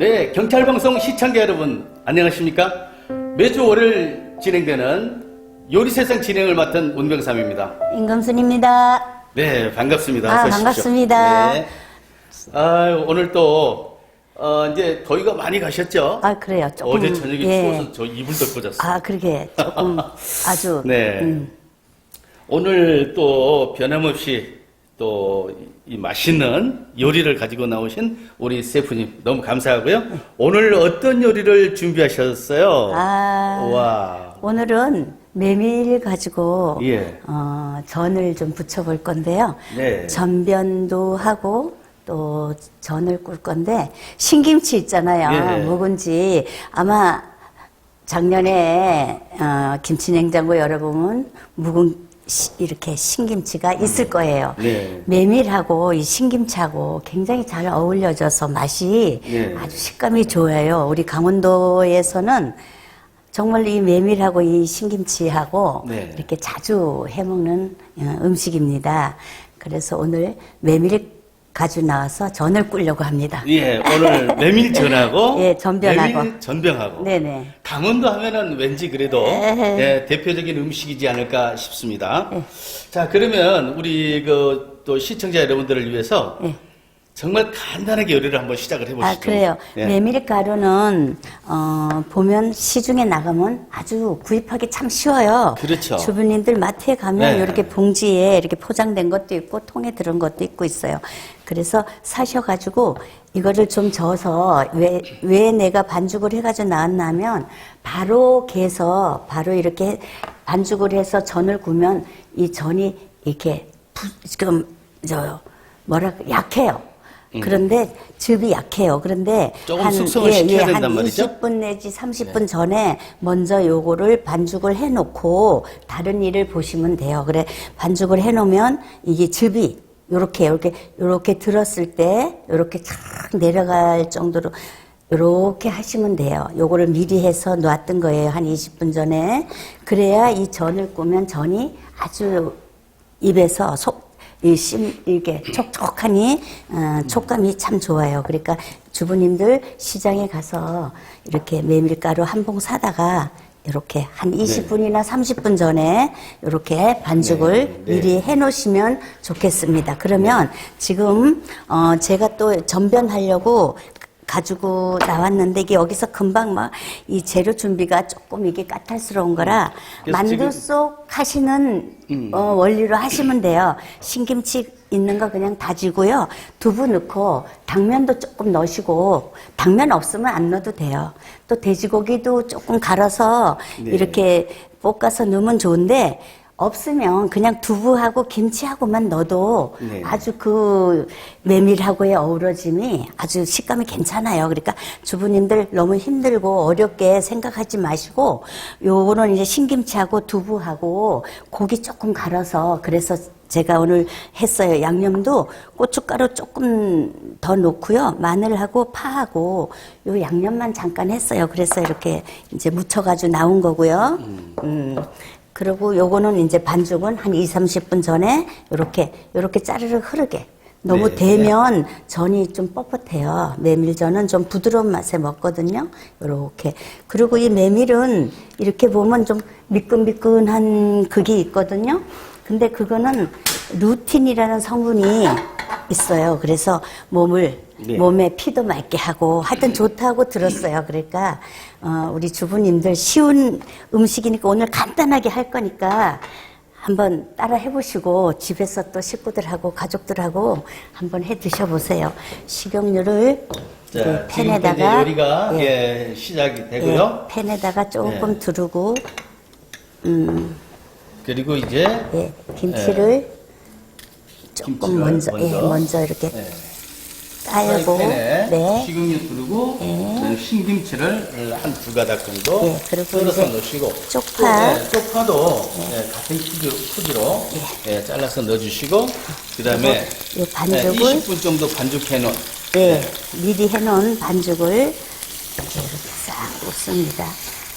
네, 경찰방송 시청자 여러분, 안녕하십니까? 매주 월요일 진행되는 요리세상 진행을 맡은 문병삼입니다. 임금순입니다. 네, 반갑습니다. 아, 어서 오십시오. 반갑습니다. 네. 아, 오늘 또, 어, 이제 더위가 많이 가셨죠? 아, 그래요. 조금. 어제 저녁에 예. 추워서 저 이불 덮고 잤어요. 아, 그러게. 조금 아주. 네. 음, 오늘 또 변함없이 또 이 맛있는 요리를 가지고 나오신 우리 셰프님 너무 감사하고요. 오늘 어떤 요리를 준비하셨어요? 아. 와. 오늘은 메밀 가지고 예. 어, 전을 좀 부쳐볼 건데요. 네. 전변도 하고 또 전을 꿀 건데 신김치 있잖아요. 예. 묵은지 아마 작년에 어, 김치 냉장고 열어보면 묵은 시- 이렇게 신김치가 있을 거예요. 네. 메밀하고 이 신김치하고 굉장히 잘 어울려져서 맛이 예. 아주 식감이 좋아요. 우리 강원도에서는 정말 이 메밀하고 이 신김치하고 네. 이렇게 자주 해먹는 어, 음식입니다. 그래서 오늘 메밀 가지고 나와서 전을 꿀려고 합니다. 예, 오늘 메밀 전하고 예, 전병하고. 메밀 전병하고 네네. 강원도 하면은 왠지 그래도. 예, 대표적인 음식이지 않을까 싶습니다. 예. 자, 그러면 우리 그 또 시청자 여러분들을 위해서 예. 정말 간단하게 요리를 한번 시작을 해보시죠. 아, 그래요. 예. 메밀 가루는, 어, 보면 시중에 나가면 아주 구입하기 참 쉬워요. 그렇죠. 주부님들 마트에 가면 네. 이렇게 봉지에 이렇게 포장된 것도 있고, 통에 들은 것도 있고 있어요. 그래서 사셔가지고, 이거를 좀 저어서, 왜, 왜 내가 반죽을 해가지고 나왔냐면, 바로 개서, 바로 이렇게 반죽을 해서 전을 구면, 이 전이 이렇게, 부, 지금, 저, 뭐라, 약해요. 그런데 즙이 약해요. 그런데 음. 조금 숙성을 시켜야 된단 한 말이죠? 20분 내지 30분 전에 먼저 요거를 반죽을 해 놓고 다른 일을 보시면 돼요. 그래 반죽을 해 놓으면 이게 즙이 요렇게 요렇게 요렇게 들었을 때 요렇게 착 내려갈 정도로 요렇게 하시면 돼요. 요거를 미리 해서 놨던 거예요. 한 20분 전에. 그래야 이 전을 꾸면 전이 아주 입에서 속, 이 심, 이게 촉촉하니, 어, 촉감이 참 좋아요. 그러니까 주부님들 시장에 가서 이렇게 메밀가루 한 봉 사다가 이렇게 한 20분이나 30분 전에 이렇게 반죽을 네, 네. 미리 해 놓으시면 좋겠습니다. 그러면 지금, 어, 제가 또 전변하려고 가지고 나왔는데 이게 여기서 금방 막 이 재료 준비가 조금 이게 까탈스러운 거라 그래서 만두 음. 속 하시는 어, 원리로 하시면 돼요. 신김치 있는 거 그냥 다지고요. 두부 넣고 당면도 조금 넣으시고 당면 없으면 안 넣어도 돼요. 또 돼지고기도 조금 갈아서 네. 이렇게 볶아서 넣으면 좋은데 없으면 그냥 두부하고 김치하고만 넣어도 네. 아주 그 메밀하고의 어우러짐이 아주 식감이 괜찮아요. 그러니까 주부님들 너무 힘들고 어렵게 생각하지 마시고 요거는 이제 신김치하고 두부하고 고기 조금 갈아서 그래서 제가 오늘 했어요. 양념도 고춧가루 조금 더 넣고요. 마늘하고 파하고 요 양념만 잠깐 했어요. 그래서 이렇게 이제 묻혀가지고 나온 거고요. 음. 그리고 요거는 이제 반죽은 한 2, 30분 전에 요렇게 요렇게 짜르르 흐르게 너무 네, 되면 전이 좀 뻣뻣해요. 메밀전은 좀 부드러운 맛에 먹거든요. 요렇게. 그리고 이 메밀은 이렇게 보면 좀 미끈미끈한 그게 있거든요. 근데 그거는 루틴이라는 성분이 있어요. 그래서 몸을 네. 몸에 피도 맑게 하고 하여튼 좋다고 들었어요. 그러니까 어, 우리 주부님들 쉬운 음식이니까 오늘 간단하게 할 거니까 한번 따라 해보시고 집에서 또 식구들하고 가족들하고 한번 해 드셔보세요. 식용유를 자, 그 지금 팬에다가 요리가 예, 예, 시작이 되고요. 예, 팬에다가 조금 예. 두르고 그리고 이제 예, 김치를 조금 김치를 먼저, 예, 먼저. 먼저 이렇게 예, 프라이팬에 네. 식용유 두르고 그 신김치를 한 두 가닥 정도 예, 그리고 썰어서 이제 넣으시고 쪽파. 또, 예, 쪽파도 예, 같은 크기로, 크기로 예, 잘라서 넣어주시고 그 다음에 이 반죽을 20분 정도 반죽해 놓은 네, 미리 해놓은 반죽을 이렇게, 싹 붓습니다.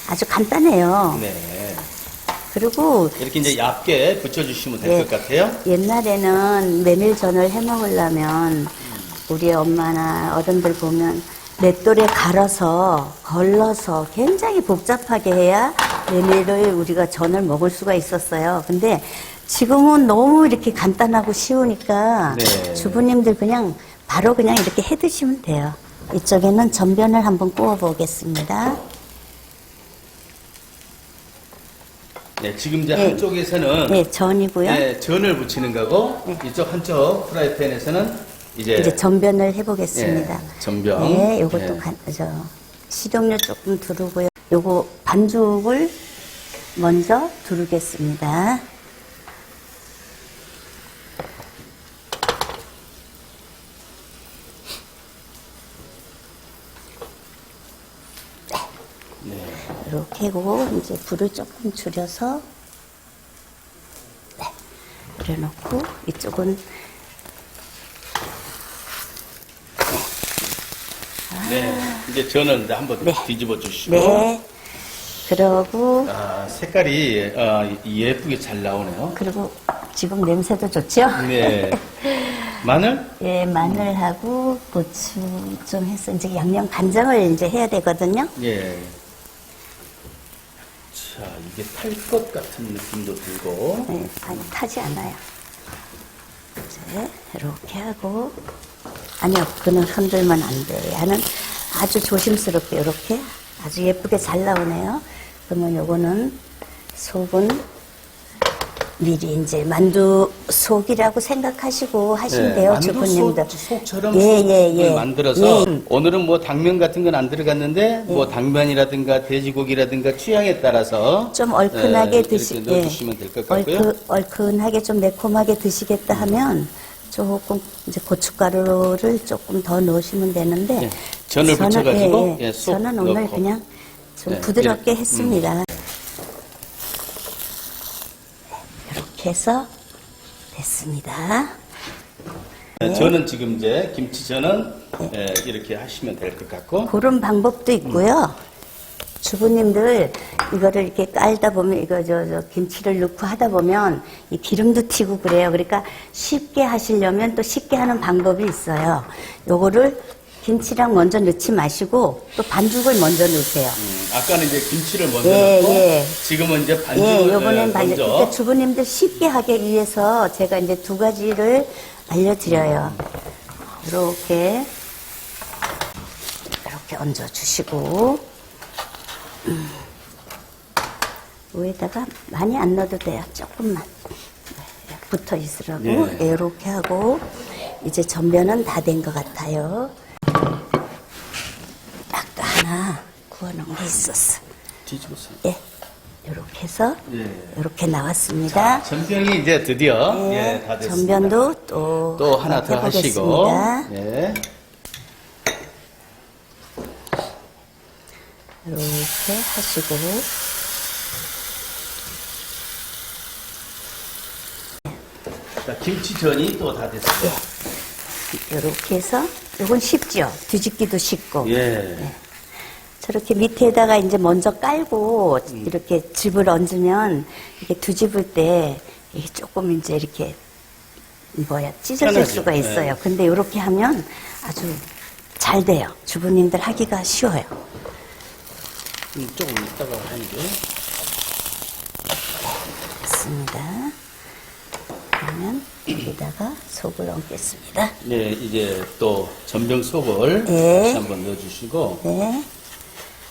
아주 간단해요. 네. 그리고 이렇게 이제 얇게 붙여주시면 될것 예. 같아요. 옛날에는 메밀전을 해 먹으려면 우리 엄마나 어른들 보면 맷돌에 갈아서 걸러서 굉장히 복잡하게 해야 메밀을 우리가 전을 먹을 수가 있었어요. 근데 지금은 너무 이렇게 간단하고 쉬우니까 네. 주부님들 그냥 바로 그냥 이렇게 해 드시면 돼요. 이쪽에는 전변을 한번 구워 보겠습니다. 네, 지금 이제 네. 한쪽에서는 네, 전이고요. 네, 전을 붙이는 거고 이쪽 한쪽 프라이팬에서는 이제, 이제 전변을 해보겠습니다. 예, 전변. 네, 요것도 예. 간, 저, 식용유 조금 두르고요. 요거 반죽을 먼저 두르겠습니다. 네. 이렇게 하고 이제 불을 조금 줄여서 네, 그래놓고 이쪽은 네, 이제 전을 이제 한번 네. 뒤집어 주시고 네 그러고 아, 색깔이 어, 예쁘게 잘 나오네요. 그리고 지금 냄새도 좋죠? 네. 마늘? 예, 마늘하고 고추 좀 해서 이제 양념 간장을 이제 해야 되거든요. 예. 자, 이게 탈 것 같은 느낌도 들고. 네, 아니 타지 않아요. 이제 이렇게 하고 아니요, 그는 흔들면 안 돼. 야는 아주 조심스럽게 이렇게 아주 예쁘게 잘 나오네요. 그러면 요거는 속은 미리 이제 만두 속이라고 생각하시고 하시면 네, 돼요, 만두 주부님들. 속, 속처럼 예, 예, 예. 만들어서 예. 오늘은 뭐 당면 같은 건 안 들어갔는데 뭐 당면이라든가 돼지고기라든가 취향에 따라서 좀 얼큰하게 예, 드시, 이렇게 넣어주시면 될 것 같고요. 얼큰, 얼큰하게 좀 매콤하게 드시겠다 하면 조금 이제 고춧가루를 조금 더 넣으시면 되는데 예, 전을 저는, 붙여가지고, 예, 예. 예, 쏙 저는 오늘 넣고. 그냥 좀 네, 부드럽게 이렇게, 했습니다. 이렇게 해서 됐습니다. 예, 저는 지금 이제 김치전은 네. 예, 이렇게 하시면 될 것 같고 그런 방법도 있고요. 주부님들 이거를 이렇게 깔다 보면 이거 저, 저 김치를 넣고 하다 보면 이 기름도 튀고 그래요. 그러니까 쉽게 하시려면 또 쉽게 하는 방법이 있어요. 요거를 김치랑 먼저 넣지 마시고 또 반죽을 먼저 넣으세요. 음, 아까는 이제 김치를 먼저 예, 넣고 예. 지금은 이제 반죽을 예, 예, 요번엔 반죽. 먼저 그러니까 주부님들 쉽게 하기 위해서 제가 이제 두 가지를 알려드려요. 이렇게 이렇게 얹어 주시고 음. 위에다가 많이 안 넣어도 돼요. 조금만 네, 붙어 있으라고 예. 이렇게 하고 이제 전면은 다 된 것 같아요. 아까 하나 구워놓은 게 있었어. 뒤집어서 예, 이렇게 해서 예. 이렇게 나왔습니다. 전병이 이제 드디어 예, 예, 다 됐습니다. 전변도 또, 또 하나 더 하시고 해보겠습니다. 예. 이렇게 하시고 자, 김치전이 또 다 됐어요. 이렇게 해서 이건 쉽죠. 뒤집기도 쉽고 예. 저렇게 밑에다가 이제 먼저 깔고 음. 이렇게 즙을 얹으면 이게 뒤집을 때 이게 조금 이제 이렇게 뭐야 찢어질 편하죠. 수가 있어요. 네. 근데 이렇게 하면 아주 잘 돼요. 주부님들 하기가 쉬워요. 음, 조금 이따가 하는 게. 됐습니다. 그러면 여기다가 속을 얹겠습니다. 네, 이제 또 전병 속을 예. 다시 한번 넣어주시고 네.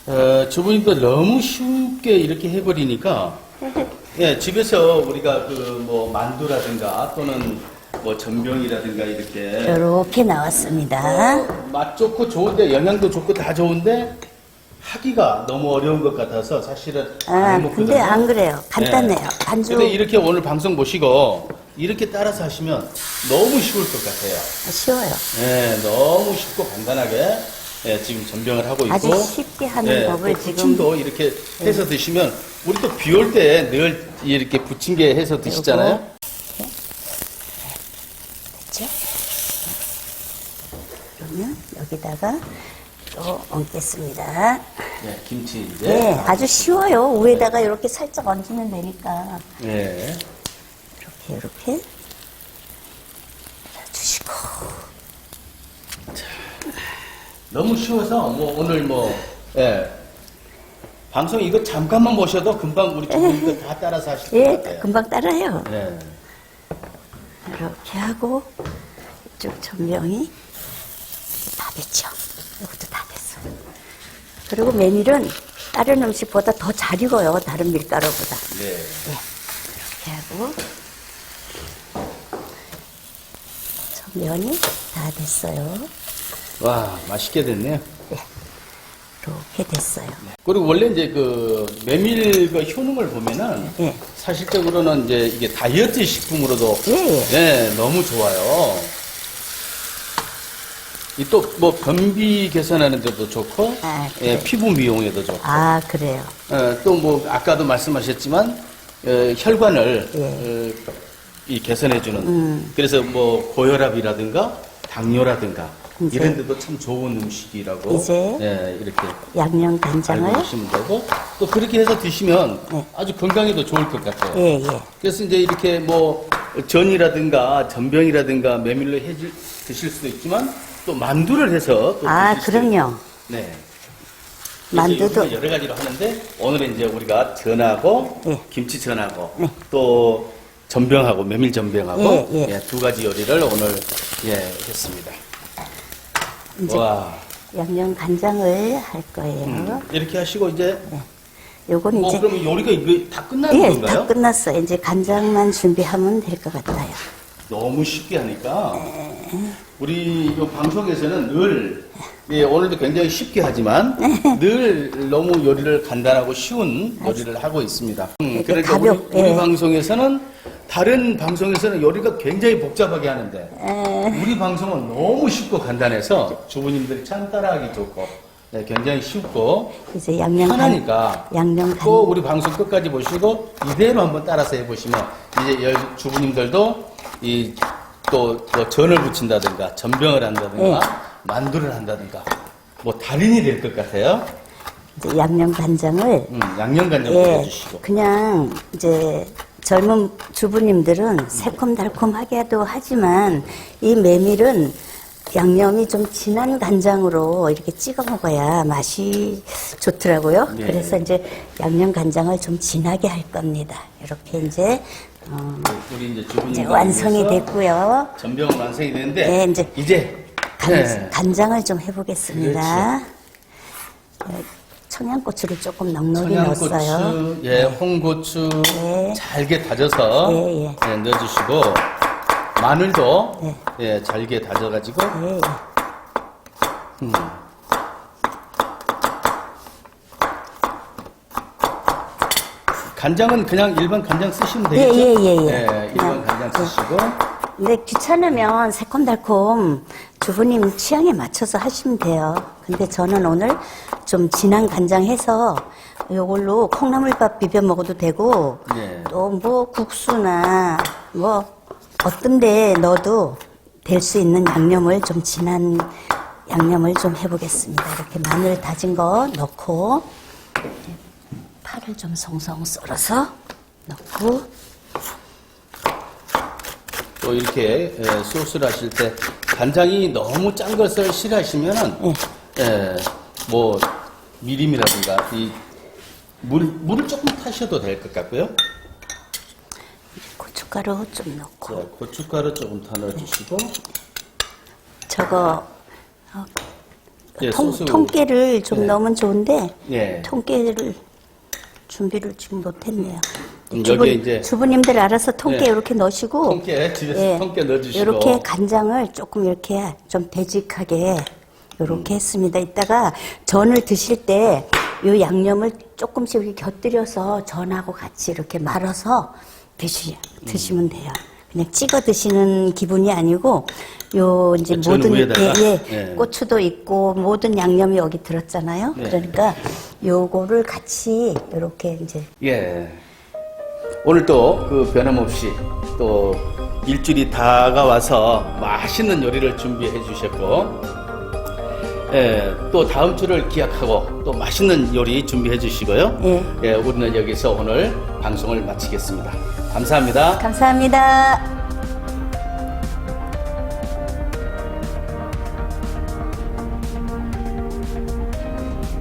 어, 주부님도 너무 쉽게 이렇게 해버리니까 예, 집에서 우리가 그 뭐 만두라든가 또는 뭐 전병이라든가 이렇게 이렇게 나왔습니다. 어, 맛 좋고 좋은데 영양도 좋고 다 좋은데 하기가 너무 어려운 것 같아서 사실은 안 아, 해먹거든요. 근데 안 그래요. 간단해요. 네. 반죽 근데 이렇게 오늘 방송 보시고 이렇게 따라서 하시면 너무 쉬울 것 같아요. 쉬워요. 네, 너무 쉽고 간단하게 예, 지금 전병을 하고 있고 아주 쉽게 하는 법을 또 지금- 부침도 이렇게 해서 드시면 우리 또 비 올 때 늘 이렇게 부침개 해서 드시잖아요. 됐죠? 그러면 여기다가 또 얹겠습니다. 네, 김치 이제 네, 아주 쉬워요. 위에다가 이렇게 살짝 얹으면 되니까. 네. 이렇게, 이렇게. 주시고. 너무 쉬워서 뭐 오늘 뭐 예. 방송 이거 잠깐만 보셔도 금방 우리 주부님들 다 따라서 하실 것 예, 같아요. 금방 따라해요. 예. 이렇게 하고 이쪽 전병이 다 됐죠. 그리고 메밀은 다른 음식보다 더 잘 익어요. 다른 밀가루보다. 네. 이렇게 하고 전면이 다 됐어요. 와, 맛있게 됐네요. 이렇게 됐어요. 그리고 원래 이제 그 메밀 그 효능을 보면은 예. 사실적으로는 이제 이게 다이어트 식품으로도 예, 예. 네, 너무 좋아요. 이또뭐 변비 개선하는 데도 좋고 아, 예, 그래. 피부 미용에도 좋고 아, 그래요. 또 뭐 아까도 말씀하셨지만 어, 혈관을 예. 어, 이 개선해주는 음. 그래서 뭐 고혈압이라든가 당뇨라든가 이제- 이런 데도 참 좋은 음식이라고 이제 예, 이렇게 양념 알고 간장을 계시면 되고 또 그렇게 해서 드시면 네. 아주 건강에도 좋을 것 같아요. 예, 예. 그래서 이제 이렇게 뭐 전이라든가 전병이라든가 메밀로 해 드실 수도 있지만 또 만두를 해서 또 아, 드실 그럼요. 네. 만두도- 여러 가지로 하는데 오늘은 이제 우리가 전하고 예. 김치 전하고 네. 또 전병하고 메밀 전병하고 예, 예. 예, 두 가지 요리를 오늘 예, 했습니다. 이제 와 양념 간장을 할 거예요. 음, 이렇게 하시고 이제 요건 뭐 이제 그러면 요리가 이게 다 끝나는 예, 건가요? 다 끝났어요. 이제 간장만 준비하면 될 것 같아요. 너무 쉽게 하니까 우리 이 방송에서는 늘 예, 오늘도 굉장히 쉽게 하지만 늘 너무 요리를 간단하고 쉬운 요리를 하고 있습니다. 음, 그러니까 우리, 가볍- 우리 예. 방송에서는 다른 방송에서는 요리가 굉장히 복잡하게 하는데 우리 방송은 너무 쉽고 간단해서 주부님들이 참 따라하기 좋고 네, 굉장히 쉽고 이제 양념 간, 편하니까 양념 간, 꼭 우리 방송 끝까지 보시고 이대로 한번 따라서 해보시면 이제 여- 주부님들도 이 또뭐 전을 부친다든가 전병을 한다든가 네. 만두를 한다든가 뭐 달인이 될 것 같아요. 이제 양념 간장을 음, 양념 간장 예, 뿌려주시고 그냥 이제 젊은 주부님들은 새콤달콤하게도 하지만 이 메밀은 양념이 좀 진한 간장으로 이렇게 찍어 먹어야 맛이 좋더라고요. 네. 그래서 이제 양념 간장을 좀 진하게 할 겁니다. 이렇게 이제, 어, 우리 이제 주부님들 완성이 됐고요. 전병은 완성이 됐는데 네, 이제 이제 간, 네. 간장을 좀 해보겠습니다. 네, 청양고추를 조금 넉넉히 청양고추, 넣었어요. 예, 홍고추 네. 잘게 다져서 예, 예. 예, 넣어주시고 마늘도 네. 예, 잘게 다져가지고 예, 예. 음. 간장은 그냥 일반 간장 쓰시면 예, 되겠죠? 예, 예, 예. 예, 일반 그냥, 간장 쓰시고 근데 귀찮으면 새콤달콤 주부님 취향에 맞춰서 하시면 돼요. 근데 저는 오늘 좀 진한 간장 해서 요걸로 콩나물밥 비벼 먹어도 되고 네. 또뭐 국수나 뭐 어떤 데 넣어도 될 수 있는 양념을 좀 진한 양념을 좀 해보겠습니다. 이렇게 마늘 다진 거 넣고 파를 좀 송송 썰어서 넣고 또 이렇게 예, 소스를 하실 때 간장이 너무 짠 것을 싫어하시면은 예, 뭐 미림이라든가 이 물, 물을 조금 타셔도 될 것 같고요. 고춧가루 좀 넣고 자, 고춧가루 조금 더 넣어주시고 저거 어, 예, 통, 소스 통깨를 좀 네. 넣으면 좋은데 예. 통깨를 준비를 지금 못했네요. 음, 주부, 주부님들 알아서 통깨 네. 이렇게 넣으시고 통깨 집에서 통깨 넣어주시고 이렇게 간장을 조금 이렇게 좀 되직하게 이렇게 했습니다. 이따가 전을 드실 때 이 양념을 조금씩 이렇게 곁들여서 전하고 같이 이렇게 말아서 드시, 드시면 돼요. 그냥 찍어 드시는 기분이 아니고 요 이제 전 모든? 예, 예, 예. 고추도 있고 모든 양념이 여기 들었잖아요. 네. 그러니까 요거를 같이 이렇게 이제 예. 오늘 또 그 변함없이 또 일주일이 다가와서 맛있는 요리를 준비해 주셨고, 예, 또 다음 주를 기약하고 또 맛있는 요리 준비해 주시고요. 예. 우리는 여기서 오늘 방송을 마치겠습니다. 감사합니다. 감사합니다.